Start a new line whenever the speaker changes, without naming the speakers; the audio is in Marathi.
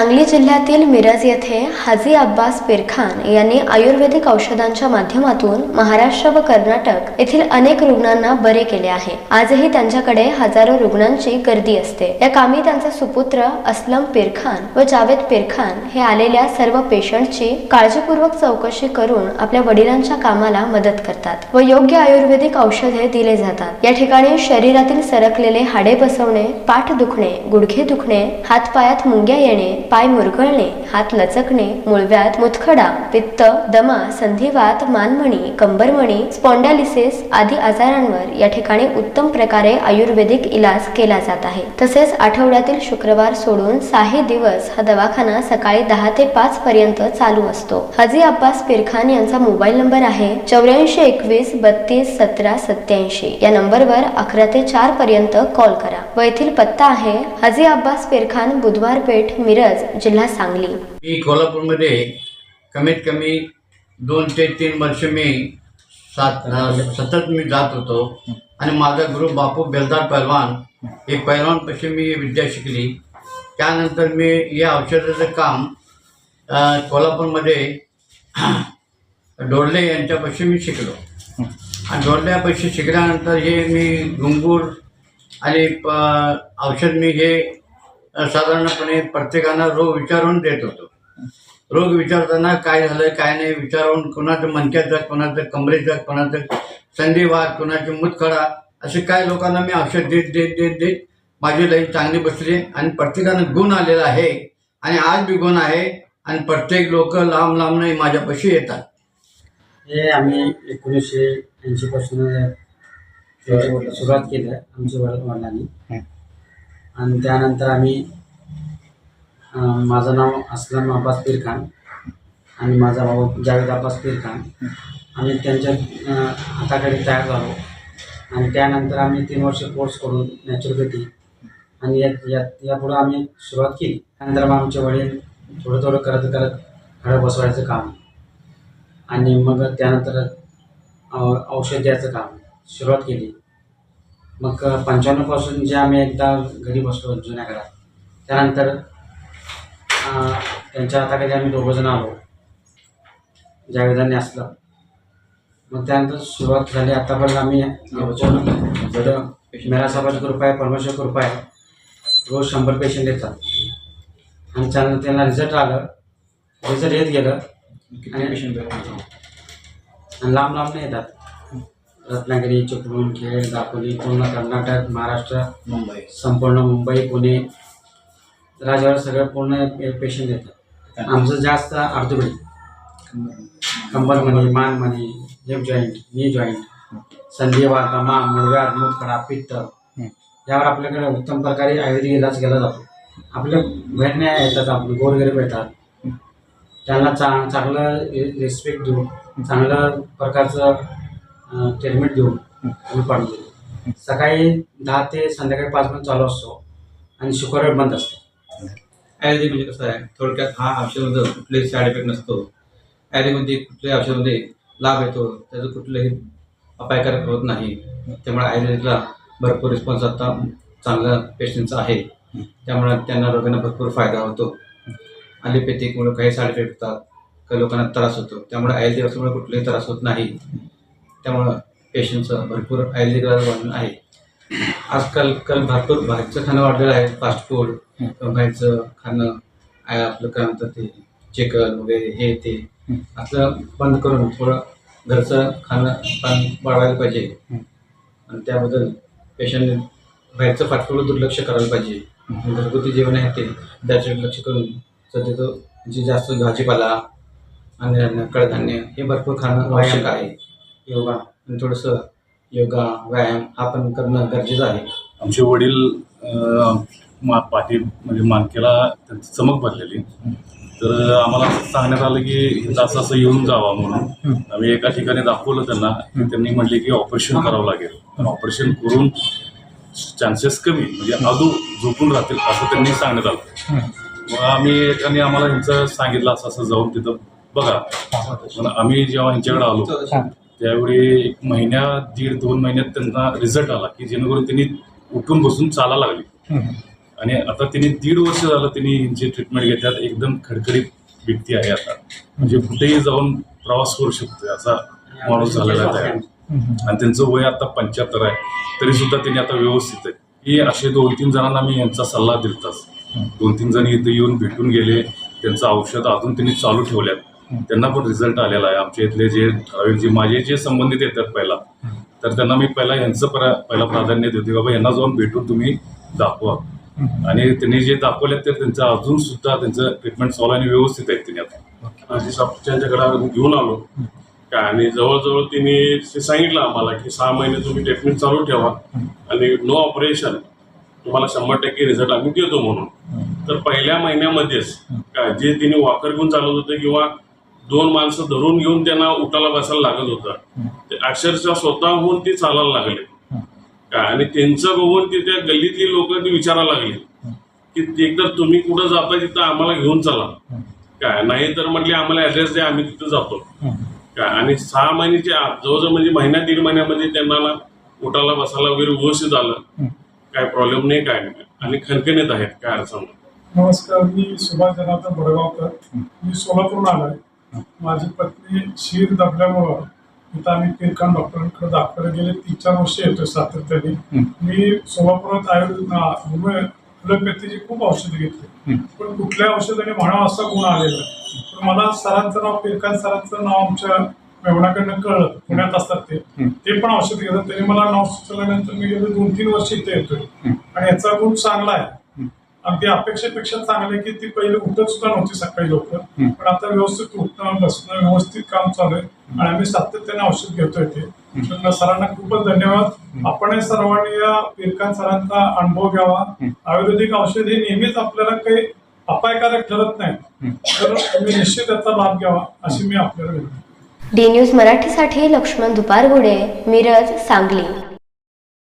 सांगली जिल्ह्यातील मिरज येथे हाजी अब्बास पिरखान यांनी आयुर्वेदिक औषधांच्या माध्यमातून महाराष्ट्र व कर्नाटक येथील अनेक रुग्णांना बरे केले आहे. आजही त्यांच्याकडे हजारो रुग्णांची गर्दी असते. या कामी त्यांचा सुपुत्र असलम पिरखान व जावेद पिरखान हे आलेल्या सर्व पेशंटची काळजीपूर्वक चौकशी करून आपल्या वडिलांच्या कामाला मदत करतात व योग्य आयुर्वेदिक औषधे दिले जातात. या ठिकाणी शरीरातील सरकलेले हाडे बसवणे पाठ दुखणे गुडघे दुखणे हातपायात मुंग्या येणे पाय मुरगळणे हात लचकणे मुळव्यात मुतखडा पित्त दमा संधिवात मानमणी कंबरमणी स्पॉन्डालिसिस आदी आजारांवर या ठिकाणी उत्तम प्रकारे आयुर्वेदिक इलाज केला जात आहे. तसेच आठवड्यातील शुक्रवार सोडून साही दिवस हा दवाखाना सकाळी दहा ते पाच पर्यंत चालू असतो. हजी अब्बास पिरखान यांचा मोबाईल नंबर आहे चौऱ्याऐंशी एकवीस बत्तीस सतरा सत्याऐंशी या नंबरवर अकरा ते चार पर्यंत कॉल करा. व येथील पत्ता आहे हजी अब्बास पिरखान बुधवार पेठ मिरज जिल्हा सांगली.
मी कोल्हापूरमध्ये कमीत कमी दोन ते तीन वर्ष मी सात सतत मी जात होतो. आणि माझा गुरु बापू बेलदार पैलवान हे पैलवानपाशी मी विद्या शिकली. त्यानंतर मी या औषधाचं काम कोल्हापूरमध्ये डोरले यांच्यापाशी मी शिकलो. आणि डोरल्यापाशी शिकल्यानंतर हे मी गुंगूर आणि प- औषध मी हे साधारणपणे प्रत्येकानं रोग विचारून देत होतो. रोग विचारताना काय झालं काय नाही विचारून कोणाचं मणक्याचं कोणाचं कमरेचं कोणाचं संधिवात कोणाची मुतखडा असे काय लोकांना मी औषध देत देत देत देत माझी लाईफ चांगली बसली आणि प्रत्येकानं गुण आलेला आहे आणि आज बी गुण आहे आणि प्रत्येक लोक लांब लांब नाही माझ्यापाशी येतात.
हे आम्ही एकोणीसशे ऐंशीपासून सुरुवात केलं आमच्या वड वडिलांनी आणि त्यानंतर आम्ही माझं नाव असलम अब्बास पीर खान आणि माझा भाऊ जावेद अब्बास पीर खान. आम्ही त्यांच्या हाताकडे हाताखाली तयार झालो. आणि त्यानंतर आम्ही तीन वर्ष कोर्स करून नॅचरोपॅथी आणि यात यात यापुढं आम्ही सुरुवात केली. त्यानंतर मग आमचे वडील थोडं थोडं करत करत घडं बसवायचं काम. आणि मग त्यानंतर औ- औषध द्यायचं काम सुरुवात केली. मग पंच्याण्णवपासून जे आम्ही एकदा घरी बसलो जुन्या घरात त्यानंतर त्यांच्या हाताखाली आम्ही दोघंजण आलो जावेदांनी असलं. मग त्यानंतर सुरुवात झाली आतापर्यंत आम्ही जर मेरा साहेबाची कृपा आहे परमेश्वर कृपा आहे रोज शंभर पेशंट येतात. आणि त्यानंतर त्यांना रिझल्ट आलं रिझल्ट येत गेलं. आणि आणि लांब लांब नाही येतात. रत्नागिरी चिपळूण खेड दापोली पूर्ण कर्नाटक महाराष्ट्र
मुंबई.
संपूर्ण मुंबई पुणे राज्यावर सगळं पूर्ण पेशंट येतात आमचं जास्त ऑर्थोपेडिक कंबर म्हणे मान म्हणे हिप जॉईंट नी जॉईंट संधिवात दमा मुळव्याध मुतखडा पित्त. यावर आपल्याकडे उत्तम प्रकारे आयुर्वेदिक इलाज केला जातो. आपल्या बहिण्या येतात आपले गोरगरीब येतात. त्यांना चा चांगलं रिस्पेक्ट देऊन चांगलं प्रकारचं ट्रीटमेंट देऊन आम्ही देतो. सकाळी दहा ते संध्याकाळी पाच पर्यंत चालू असतो आणि शुक्रवार बंद असतो.
आयुर्वेदिक म्हणजे कसं आहे थोडक्यात हा औषधामध्ये कुठलेही साईड इफेक्ट नसतो. आयुर्वेदिकमध्ये कुठल्याही औषधामध्ये लाभ येतो त्याचं कुठलंही अपायकारक होत नाही. त्यामुळे आयुर्वेदिकला भरपूर रिस्पॉन्स आता चांगला पेशंटचा आहे. त्यामुळे त्यांना रोगांना भरपूर फायदा होतो. ॲलोपॅथिकमुळे काही साईड इफेक्ट होतात काही लोकांना त्रास होतो. त्यामुळे आयुर्वेदिक औषधामुळे कुठलाही त्रास होत नाही. त्यामुळं पेशंटचं भरपूर आयुर्वेदिक वाढलं आहे. आजकाल काल भरपूर बाहेरचं खाणं वाढलेलं आहे फास्ट फूड बाहेरचं खाणं आहे आपलं काय म्हणतात ते चिकन वगैरे हे ते. असलं बंद करून थोडं घरचं खाणं पण वाढवायला पाहिजे. आणि त्याबद्दल पेशंट बाहेरचं फास्ट फूड दुर्लक्ष करायला पाहिजे. घरगुती जेवण आहे ते त्याच्याकडे लक्ष करून सध्या जे जास्त भाजीपाला आणि कडधान्य हे भरपूर खाणं आवश्यक आहे.
योगा
आणि थोडंसं योगा व्यायाम हा पण करणं गरजेचं आहे.
आमचे वडील अं, मा पाठी म्हणजे मानकेला त्यांची चमक भरलेली. तर आम्हाला असं सांगण्यात आलं की इथं असं असं येऊन जावा म्हणून. आम्ही एका ठिकाणी दाखवलं त्यांना. की त्यांनी म्हटले की ऑपरेशन करावं लागेल. ऑपरेशन करून चान्सेस कमी म्हणजे अजून झोपून राहतील असं त्यांनी सांगण्यात आलं. मग आम्ही एकाने आम्हाला ह्यांचं सांगितलं असं असं जाऊन तिथं बघा. पण आम्ही जेव्हा ह्यांच्याकडे आलो त्यावेळी एक महिन्या दीड दोन महिन्यात त्यांना रिझल्ट आला की जेणेकरून त्यांनी उठून बसून चालायला लागली. आणि आता त्यांनी दीड वर्ष झालं त्यांनी जे ट्रीटमेंट घेतात एकदम खडखडीत व्यक्ती आहे आता. म्हणजे कुठेही जाऊन प्रवास करू शकतो असा माणूस झालेला आहे. आणि त्यांचं वय आता पंच्याहत्तर आहे. तरी सुद्धा त्यांनी आता व्यवस्थित आहे. ही असे दोन तीन जणांना मी यांचा सल्ला दिलताच. दोन तीन जण इथे येऊन भेटून गेले. त्यांचं औषध अजून त्यांनी चालू ठेवल्यात. त्यांना पण रिझल्ट आलेला आहे. आमच्या इथले जे ठराविक जे माझे जे संबंधित येतात पहिला तर त्यांना मी पहिला यांचं प्रा पहिला प्राधान्य देतो बाबा यांना जाऊन भेटून तुम्ही दाखवा. आणि त्यांनी जे दाखवले तर त्यांचं अजून सुद्धा त्यांचं ट्रीटमेंट सॉल्व आणि व्यवस्थित आहेत त्यांनी आता.
आधी त्यांच्याकडे आम्ही घेऊन आलो काय आणि जवळजवळ तिने ते सांगितलं आम्हाला की सहा महिने तुम्ही ट्रीटमेंट चालू ठेवा आणि नो ऑपरेशन तुम्हाला शंभर टक्के रिझल्ट आम्ही देतो म्हणून. तर पहिल्या महिन्यामध्येच काय जे तिने वॉकर घेऊन चालवत होते किंवा दोन माणसं धरून घेऊन त्यांना उठाला बसायला लागत होतं. ते अक्षरशः स्वतःहून ती चालायला लागले. काय? आणि त्यांचं बघून ती त्या गल्लीतली लोक ती विचारायला लागली. की एकतर तुम्ही कुठं जाता तिथं आम्हाला घेऊन चला. काय? नाही तर म्हटले आम्हाला ऍड्रेस द्या आम्ही तिथं जातो. काय? आणि सहा महिन्याच्या आत जवळजवळ म्हणजे महिन्या दीड महिन्यामध्ये त्यांना ना उठायला बसायला वगैरे व्यवस्थित आलं. काय प्रॉब्लेम नाही काय नाही. आणि खणखणीत आहेत काय अडचण.
नमस्कार मी सुभाष जनार्दन बडगावकर मी सोलापूरहून आलोय. माझी पत्नी शीर दबल्यामुळं इथं आम्ही किरकान डॉक्टरांकडे दाखवायला गेले. तीन चार वर्ष येतोय सातत्याने. मी सोलापुरात आयुर्वेद होमिओपॅथीची खूप औषधं घेतली. पण कुठल्या औषधाने म्हणावं असा गुण आलेला. पण मला सरांचं नाव किरकान सरांचं नाव आमच्या मेवणाकडनं कळलं. पुण्यात असतात ते. ते पण औषध घेतात. त्यांनी मला नाव सुचवल्यानंतर मी गेलो. दोन तीन वर्ष इथे येतोय. आणि याचा गुण चांगला आहे. अगदी अपेक्षेपेक्षा चांगले की ती पहिले उठत सुद्धा नव्हती सकाळी लवकर. पण आता व्यवस्थित उठणं बसणं व्यवस्थित काम चालू आहे. आणि आम्ही सातत्याने औषध घेतोय ते. सरांना खूपच धन्यवाद. आपण सर्वांनी या पिरकान सरांचा अनुभव घ्यावा. आयुर्वेदिक औषध हे नेहमीच आपल्याला काही अपायकारक ठरत नाही. तर तुम्ही निश्चित त्याचा लाभ घ्यावा अशी मी आपल्याला विनंती.
डी न्यूज मराठीसाठी लक्ष्मण दुपारगुडे मिरज सांगली.